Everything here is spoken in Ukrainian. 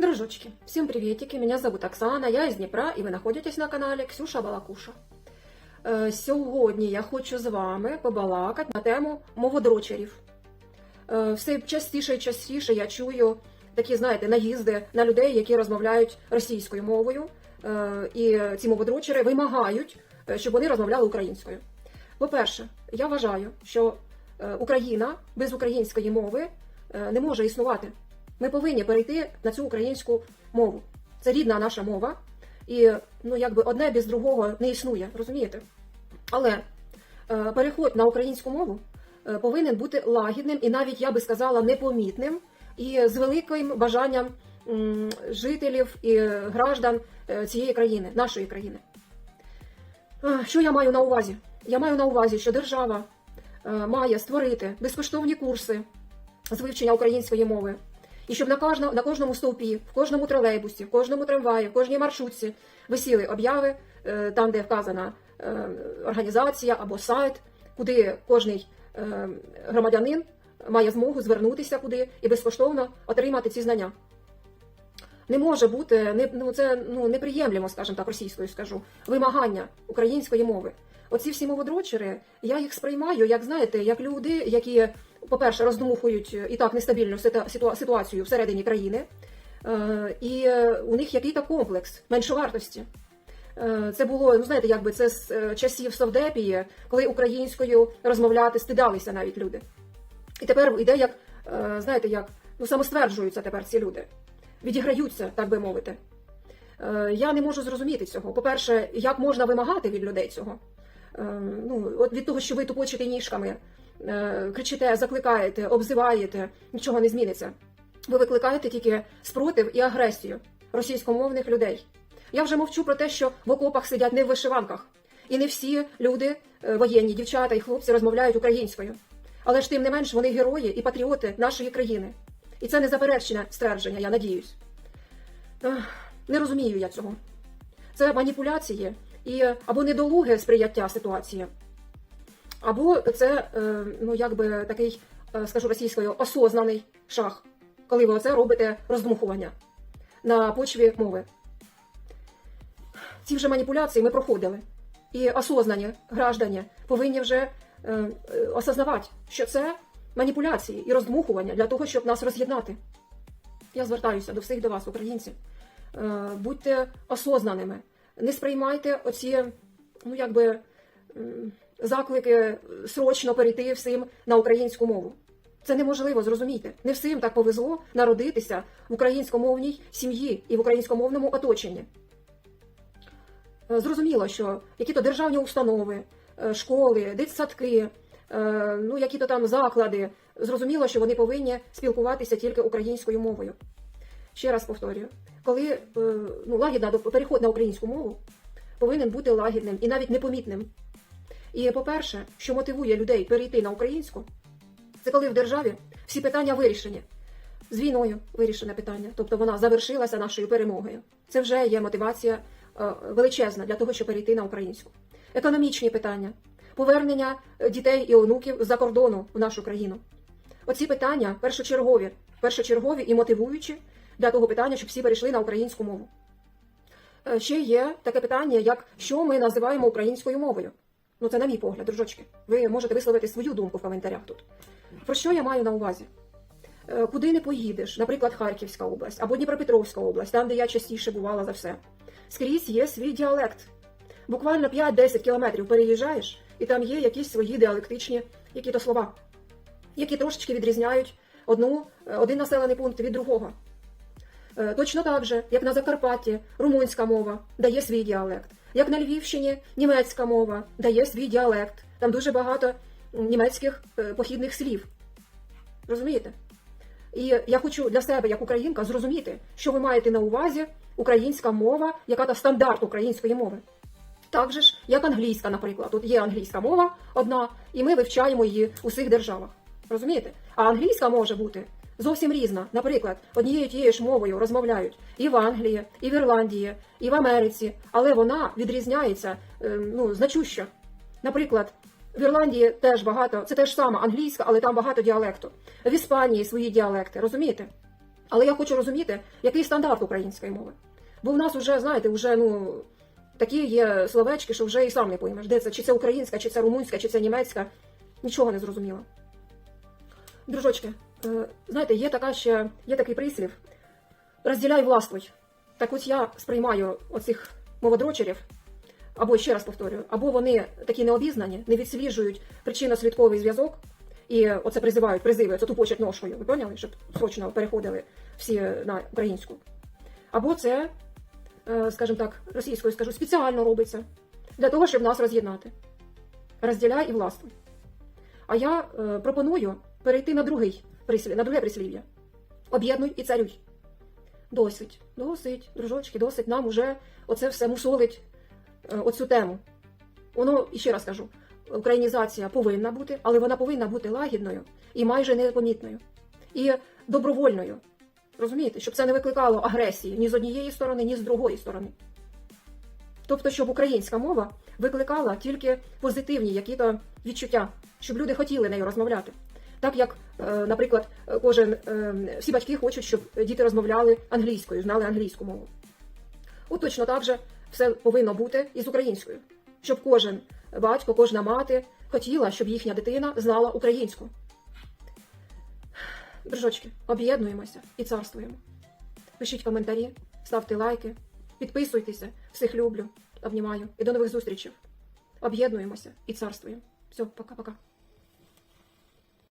Дружочки, всем приветики, меня зовут Оксана, я із Дніпра і ви знаходитесь на каналі Ксюша Балакуша. Е, Сьогодні я хочу з вами побалакати на тему моводрочерів. Е, Все частіше і частіше я чую такі, знаєте, наїзди на людей, які розмовляють російською мовою. Е, І ці моводрочери вимагають, е, щоб вони розмовляли українською. По-перше, я вважаю, що е, Україна без української мови не може існувати. Ми повинні перейти на цю українську мову. Це рідна наша мова, і ну якби одне без другого не існує, розумієте? Але е, переход на українську мову е, повинен бути лагідним і навіть я би сказала непомітним, і з великим бажанням м, жителів і граждан е, цієї країни, нашої країни. Е, Що я маю на увазі? Я маю на увазі, що держава е, має створити безкоштовні курси з вивчення української мови. І щоб на кожному, на кожному стовпі, в кожному тролейбусі, в кожному трамваї, в кожній маршрутці висіли обяви, е, там, де вказана е, організація або сайт, куди кожний е, громадянин має змогу звернутися куди і безкоштовно отримати ці знання. Не може бути, не, ну, це ну, неприємлемо, скажімо так, російською скажу, вимагання української мови. Оці всі моводрочери, я їх сприймаю, як знаєте, як люди, які, по-перше, роздмухують і так нестабільну ситуацію всередині країни, е, і е, у них який-то комплекс меншовартості. Е, Це було, ну знаєте, якби це з е, часів Совдепії, коли українською розмовляти стидалися навіть люди. І тепер йде як, е, знаєте, як ну самостверджуються тепер ці люди, відіграються, так би мовити. Е, Я не можу зрозуміти цього. По-перше, як можна вимагати від людей цього? Е, Ну, от від того, що ви тупочите ніжками, е, кричите, закликаєте, обзиваєте, нічого не зміниться. Ви викликаєте тільки спротив і агресію російськомовних людей. Я вже мовчу про те, що в окопах сидять не в вишиванках, і не всі люди, е, воєнні, дівчата і хлопці розмовляють українською. Але ж тим не менш вони герої і патріоти нашої країни. І це незаперечне ствердження, я надіюсь. Не розумію я цього. Це маніпуляції і або недолуге сприяття ситуації, або це, е, ну якби такий, е, скажу російською, осознаний шах, коли ви оце робите роздмухування на почві мови. Ці вже маніпуляції ми проходили. І осознані граждані повинні вже е, осознавати, що це маніпуляції і роздмухування для того, щоб нас роз'єднати. Я звертаюся до всіх до вас, українців. Будьте осознаними, не сприймайте оці, ну якби заклики срочно перейти всім на українську мову. Це неможливо, зрозумійте. Не всім так повезло народитися в українськомовній сім'ї і в українськомовному оточенні. Е, Зрозуміло, що які-то державні установи, е, школи, дитсадки, е, ну які-то там заклади, зрозуміло, що вони повинні спілкуватися тільки українською мовою. Ще раз повторюю, коли е, ну, лагідна переход на українську мову повинен бути лагідним і навіть непомітним. І по-перше, що мотивує людей перейти на українську, це коли в державі всі питання вирішені. З війною вирішене питання, тобто вона завершилася нашою перемогою. Це вже є мотивація е, величезна для того, щоб перейти на українську. Економічні питання, повернення е, дітей і онуків з-за кордону в нашу країну. Оці питання першочергові, першочергові і мотивуючі для того питання, щоб всі перейшли на українську мову. Е, Ще є таке питання, як що ми називаємо українською мовою. Ну, це на мій погляд, дружочки. Ви можете висловити свою думку в коментарях тут. Про що я маю на увазі? Е, Куди не поїдеш, наприклад, Харківська область або Дніпропетровська область, там, де я частіше бувала за все. Скрізь є свій діалект. Буквально 5-10 кілометрів переїжджаєш, і там є якісь свої діалектичні які-то слова, які трошечки відрізняють одну, е, один населений пункт від другого. Е, Точно так же, як на Закарпатті, румунська мова дає свій діалект, як на Львівщині німецька мова дає свій діалект. Там дуже багато німецьких е, похідних слів. Розумієте? І я хочу для себе, як українка, зрозуміти, що ви маєте на увазі українська мова, яка та стандарт української мови. Так же ж, як англійська, наприклад. Тут є англійська мова одна, і ми вивчаємо її у всіх державах. Розумієте? А англійська може бути зовсім різна. Наприклад, однією тією ж мовою розмовляють і в Англії, і в Ірландії, і в Америці, але вона відрізняється е, ну, значущо. Наприклад, в Ірландії теж багато, це теж сама англійська, але там багато діалекту. В Іспанії свої діалекти, розумієте? Але я хочу розуміти, який стандарт української мови. Бо в нас вже, знаєте, вже ну такі є словечки, що вже і сам не поймеш, де це, чи це українська, чи це румунська, чи це німецька. Нічого не зрозуміло. Дружочки, знаєте, є така ще, є такий прислів розділяй властвуй. Так ось я сприймаю оцих моводрочерів, або ще раз повторюю, або вони такі необізнані, не відсліджують причинно-слідковий зв'язок, і оце призивають, призиви, це тупочать ношою, ви поняли, щоб срочно переходили всі на українську. Або це, е, скажімо так, російською скажу, спеціально робиться для того, щоб нас роз'єднати. Розділяй і властвуй. А я е, пропоную перейти на другий на друге прислів'я. Об'єднуй і царюй. Досить, досить, дружочки, досить нам уже оце все мусолить е, оцю тему. Воно, і ще раз кажу, українізація повинна бути, але вона повинна бути лагідною і майже непомітною. І добровольною. Розумієте, щоб це не викликало агресії ні з однієї сторони, ні з другої сторони. Тобто, щоб українська мова викликала тільки позитивні які-то відчуття, щоб люди хотіли нею розмовляти. Так як, е, наприклад, кожен е, всі батьки хочуть, щоб діти розмовляли англійською, знали англійську мову. От точно так же все повинно бути і з українською, щоб кожен батько, кожна мати хотіла, щоб їхня дитина знала українську. Дружочки, об'єднуємося і царствуємо. Пишіть коментарі, ставте лайки, підписуйтеся, всіх люблю, обнімаю і до нових зустрічей. Об'єднуємося і царствуємо. Все, пока-пока.